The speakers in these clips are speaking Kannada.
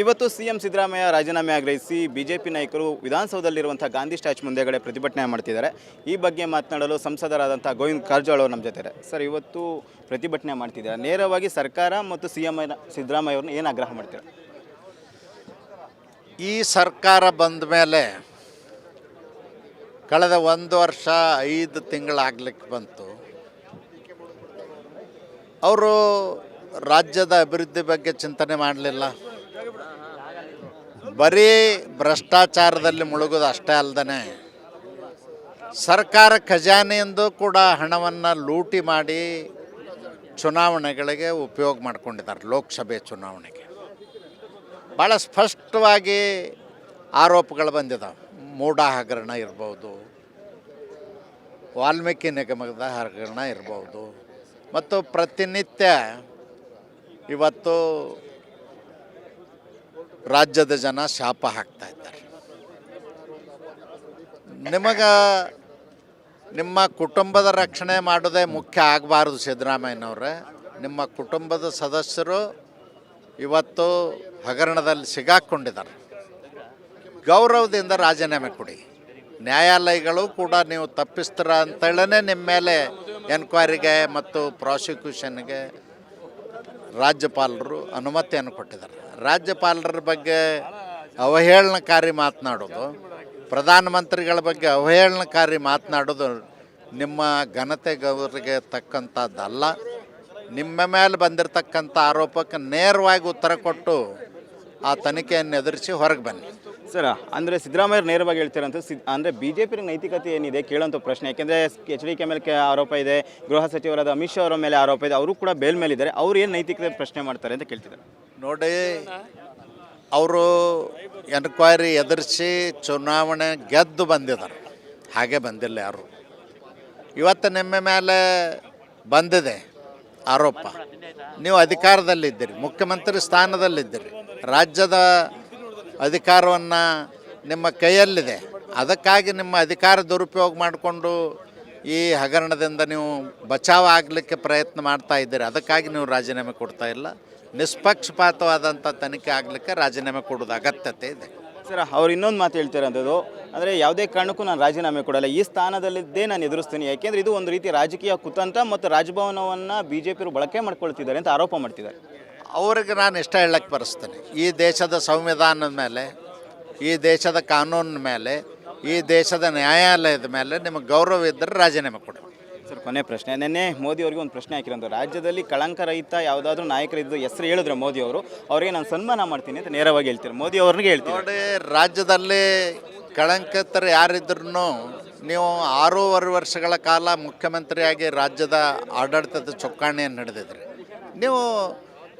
ಇವತ್ತು ಸಿಎಂ ಸಿದ್ದರಾಮಯ್ಯ ರಾಜೀನಾಮೆ ಆಗ್ರಹಿಸಿ ಬಿಜೆಪಿ ನಾಯಕರು ವಿಧಾನಸೌಧದಲ್ಲಿರುವಂಥ ಗಾಂಧಿ ಸ್ಟ್ಯಾಚ್ ಮುಂದೆಗಡೆ ಪ್ರತಿಭಟನೆ ಮಾಡ್ತಿದ್ದಾರೆ. ಈ ಬಗ್ಗೆ ಮಾತನಾಡಲು ಸಂಸದರಾದಂಥ ಗೋವಿಂದ ಕಾರಜೋಳ ಅವರು ನಮ್ಮ ಜೊತೆ ಸರ್, ಇವತ್ತು ಪ್ರತಿಭಟನೆ ಮಾಡ್ತಿದ್ದಾರೆ? ನೇರವಾಗಿ ಸರ್ಕಾರ ಮತ್ತು ಸಿ ಎಂ ಸಿದ್ದರಾಮಯ್ಯ ಅವ್ರನ್ನ ಏನು ಆಗ್ರಹ ಮಾಡ್ತೀರ? ಈ ಸರ್ಕಾರ ಬಂದ ಮೇಲೆ ಕಳೆದ ಒಂದು ವರ್ಷ ಐದು ತಿಂಗಳಾಗಲಿಕ್ಕೆ ಬಂತು. ಅವರು ರಾಜ್ಯದ ಅಭಿವೃದ್ಧಿ ಬಗ್ಗೆ ಚಿಂತನೆ ಮಾಡಲಿಲ್ಲ. ಬರೀ ಭ್ರಷ್ಟಾಚಾರದಲ್ಲಿ ಮುಳುಗೋದು ಅಷ್ಟೇ ಅಲ್ಲದೆ ಸರ್ಕಾರ ಖಜಾನೆಯಿಂದ ಕೂಡ ಹಣವನ್ನು ಲೂಟಿ ಮಾಡಿ ಚುನಾವಣೆಗಳಿಗೆ ಉಪಯೋಗ ಮಾಡ್ಕೊಂಡಿದ್ದಾರೆ, ಲೋಕಸಭೆ ಚುನಾವಣೆಗೆ. ಭಾಳ ಸ್ಪಷ್ಟವಾಗಿ ಆರೋಪಗಳು ಬಂದಿದ್ದಾವೆ ಮೂಢ ಹಗರಣ ಇರ್ಬೋದು, ವಾಲ್ಮೀಕಿ ನಿಗಮದ ಹಗರಣ ಇರ್ಬೋದು, ಮತ್ತು ಪ್ರತಿನಿತ್ಯ ಇವತ್ತು ರಾಜ್ಯದ ಜನ ಶಾಪ ಹಾಕ್ತಾ ಇದ್ದಾರೆ. ನಿಮಗೆ ನಿಮ್ಮ ಕುಟುಂಬದ ರಕ್ಷಣೆ ಮಾಡೋದೇ ಮುಖ್ಯ ಆಗಬಾರ್ದು ಸಿದ್ದರಾಮಯ್ಯನವ್ರೆ. ನಿಮ್ಮ ಕುಟುಂಬದ ಸದಸ್ಯರು ಇವತ್ತು ಹಗರಣದಲ್ಲಿ ಸಿಗಾಕ್ಕೊಂಡಿದ್ದಾರೆ ಗೌರವದಿಂದ ರಾಜೀನಾಮೆ ಕೊಡಿ. ನ್ಯಾಯಾಲಯಗಳು ಕೂಡ ನೀವು ತಪ್ಪಿಸ್ತೀರ ಅಂತೇಳೇ ನಿಮ್ಮ ಮೇಲೆ ಎನ್ಕ್ವೈರಿಗೆ ಮತ್ತು ಪ್ರಾಸಿಕ್ಯೂಷನ್ಗೆ ರಾಜ್ಯಪಾಲರು ಅನುಮತಿಯನ್ನು ಕೊಟ್ಟಿದ್ದಾರೆ. ರಾಜ್ಯಪಾಲರ ಬಗ್ಗೆ ಅವಹೇಳನಕಾರಿ ಮಾತನಾಡೋದು, ಪ್ರಧಾನಮಂತ್ರಿಗಳ ಬಗ್ಗೆ ಅವಹೇಳನಕಾರಿ ಮಾತನಾಡೋದು ನಿಮ್ಮ ಘನತೆ ಗೌರವರಿಗೆ ತಕ್ಕಂಥದ್ದಲ್ಲ. ನಿಮ್ಮ ಮೇಲೆ ಬಂದಿರತಕ್ಕಂಥ ಆರೋಪಕ್ಕೆ ನೇರವಾಗಿ ಉತ್ತರ ಕೊಟ್ಟು ಆ ತನಿಖೆಯನ್ನು ಎದುರಿಸಿ ಹೊರಗೆ ಬನ್ನಿ. ಸರ್, ಅಂದರೆ ಸಿದ್ದರಾಮಯ್ಯ ನೇರವಾಗಿ ಹೇಳ್ತಾರಂತ ಸಿ ಅಂದರೆ ಬಿ ಜೆ ಪಿ ನೈತಿಕತೆ ಏನಿದೆ ಕೇಳೋಂಥ ಪ್ರಶ್ನೆ, ಯಾಕೆಂದರೆ ಎಚ್ ಡಿ ಕೆ ಮೇಲೆ ಆರೋಪ ಇದೆ, ಗೃಹ ಸಚಿವರಾದ ಅಮಿತ್ ಶಾ ಅವರ ಮೇಲೆ ಆರೋಪ ಇದೆ, ಅವರು ಕೂಡ ಬೇಲ್ ಮೇಲಿದ್ದಾರೆ, ಅವ್ರು ಏನು ನೈತಿಕತೆ ಪ್ರಶ್ನೆ ಮಾಡ್ತಾರೆ ಅಂತ ಕೇಳ್ತಿದ್ದಾರೆ. ನೋಡಿ, ಅವರು ಎನ್ಕ್ವೈರಿ ಎದುರಿಸಿ ಚುನಾವಣೆ ಗೆದ್ದು ಬಂದಿದ್ದಾರೆ, ಹಾಗೆ ಬಂದಿಲ್ಲ ಯಾರು. ಇವತ್ತು ನಿಮ್ಮ ಮೇಲೆ ಬಂದಿದೆ ಆರೋಪ. ನೀವು ಅಧಿಕಾರದಲ್ಲಿದ್ದೀರಿ, ಮುಖ್ಯಮಂತ್ರಿ ಸ್ಥಾನದಲ್ಲಿದ್ದೀರಿ, ರಾಜ್ಯದ ಅಧಿಕಾರವನ್ನು ನಿಮ್ಮ ಕೈಯಲ್ಲಿದೆ. ಅದಕ್ಕಾಗಿ ನಿಮ್ಮ ಅಧಿಕಾರ ದುರುಪಯೋಗ ಮಾಡಿಕೊಂಡು ಈ ಹಗರಣದಿಂದ ನೀವು ಬಚಾವ್ ಆಗಲಿಕ್ಕೆ ಪ್ರಯತ್ನ ಮಾಡ್ತಾ ಇದ್ದೀರಿ. ಅದಕ್ಕಾಗಿ ನೀವು ರಾಜೀನಾಮೆ ಕೊಡ್ತಾ ಇಲ್ಲ. ನಿಷ್ಪಕ್ಷಪಾತವಾದಂಥ ತನಿಖೆ ಆಗಲಿಕ್ಕೆ ರಾಜೀನಾಮೆ ಕೊಡೋದು ಅಗತ್ಯತೆ ಇದೆ. ಸರ್, ಅವ್ರು ಇನ್ನೊಂದು ಮಾತು ಹೇಳ್ತಿರೋದು ಅಂದರೆ ಯಾವುದೇ ಕಾರಣಕ್ಕೂ ನಾನು ರಾಜೀನಾಮೆ ಕೊಡಲ್ಲ. ಈ ಸ್ಥಾನದಲ್ಲಿದ್ದೇ ನಾನು ಎದುರಿಸ್ತೀನಿ. ಯಾಕೆಂದರೆ ಇದು ಒಂದು ರೀತಿ ರಾಜಕೀಯ ಕುತಂತ್ರ ಮತ್ತು ರಾಜಭವನವನ್ನು ಬಿ ಜೆ ಪಿಯವರು ಬಳಕೆ ಮಾಡ್ಕೊಳ್ತಿದ್ದಾರೆ ಅಂತ ಆರೋಪ ಮಾಡ್ತಿದ್ದಾರೆ. ಅವ್ರಿಗೆ ನಾನು ಇಷ್ಟ ಹೇಳಕ್ಕೆ ಬರೆಸ್ತೇನೆ. ಈ ದೇಶದ ಸಂವಿಧಾನದ ಮೇಲೆ ಈ ದೇಶದ ಕಾನೂನಿನ ಮೇಲೆ ಈ ದೇಶದ ನ್ಯಾಯಾಲಯದ ಮೇಲೆ ನಿಮಗೆ ಗೌರವ ಇದ್ದರೆ ರಾಜೀನಾಮೆ ಕೊಡಿ. ಸರ್ ಕೊನೆ ಪ್ರಶ್ನೆ. ನಿನ್ನೆ ಮೋದಿ ಅವರಿಗೆ ಒಂದು ಪ್ರಶ್ನೆ ಹಾಕಿರೋದು. ರಾಜ್ಯದಲ್ಲಿ ಕಳಂಕ ರಹಿತ ಯಾವುದಾದ್ರೂ ನಾಯಕರಿದ್ದು ಹೆಸರು ಹೇಳಿದ್ರೆ ಮೋದಿ ಅವರು. ಅವರಿಗೆ ನಾನು ಸನ್ಮಾನ ಮಾಡ್ತೀನಿ ಅಂತ ನೇರವಾಗಿ ಹೇಳ್ತಾರೆ. ಮೋದಿ ಅವ್ರಿಗೆ ಹೇಳ್ತೀನಿ ನೋಡಿ ರಾಜ್ಯದಲ್ಲಿ ಕಳಂಕಿತರು ಯಾರಿದ್ರು ನೀವು ಆರೂವರೆ ವರ್ಷಗಳ ಕಾಲ ಮುಖ್ಯಮಂತ್ರಿಯಾಗಿ ರಾಜ್ಯದ ಆಡಳಿತದ ಚೊಕ್ಕಾಣೆಯನ್ನು ನಡೆದಿದ್ರಿ. ನೀವು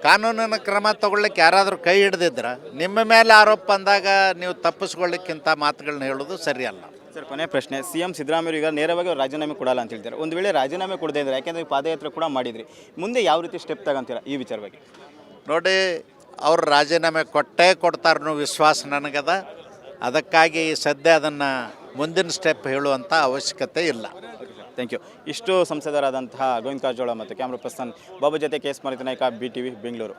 ಕಾನೂನಿನ ಕ್ರಮ ತಗೊಳ್ಳಿಕ್ಕೆ ಯಾರಾದರೂ ಕೈ ಹಿಡ್ದಿದ್ರ ನಿಮ್ಮ ಮೇಲೆ ಆರೋಪ ಬಂದಾಗ ನೀವು ತಪ್ಪಿಸ್ಕೊಳ್ಳಿಕ್ಕಿಂತ ಮಾತುಗಳನ್ನ ಹೇಳೋದು ಸರಿಯಲ್ಲ. ಸರ್ ಕೊನೆ ಪ್ರಶ್ನೆ ಸಿ ಎಂ ಸಿದ್ದರಾಮಯ್ಯ ಈಗ ನೇರವಾಗಿ ಅವ್ರು ರಾಜೀನಾಮೆ ಕೊಡಲ್ಲ ಅಂತ ಹೇಳ್ತಾರೆ. ಒಂದು ವೇಳೆ ರಾಜೀನಾಮೆ ಕೊಡದೇ ಇದ್ದಾರೆ ಯಾಕೆಂದರೆ ಈ ಪಾದಯಾತ್ರೆ ಕೂಡ ಮಾಡಿದ್ರಿ ಮುಂದೆ ಯಾವ ರೀತಿ ಸ್ಟೆಪ್ ತಗೊಂತೀರ ಈ ವಿಚಾರವಾಗಿ ನೋಡಿ ಅವರು ರಾಜೀನಾಮೆ ಕೊಟ್ಟೇ ಕೊಡ್ತಾರೆ ವಿಶ್ವಾಸ ನನಗದ. ಅದಕ್ಕಾಗಿ ಸದ್ಯ ಅದನ್ನು ಮುಂದಿನ ಸ್ಟೆಪ್ ಹೇಳುವಂಥ ಅವಶ್ಯಕತೆ ಇಲ್ಲ. Thank you. ಇಷ್ಟು ಸಂಸದರಾದಂತಹ ಗೋವಿಂದ ಕಾರಜೋಳ ಮತ್ತು ಕ್ಯಾಮ್ರಾ ಪರ್ಸನ್ ಬಾಬು ಜೊತೆ K S Nayak B T V, Bengaluru.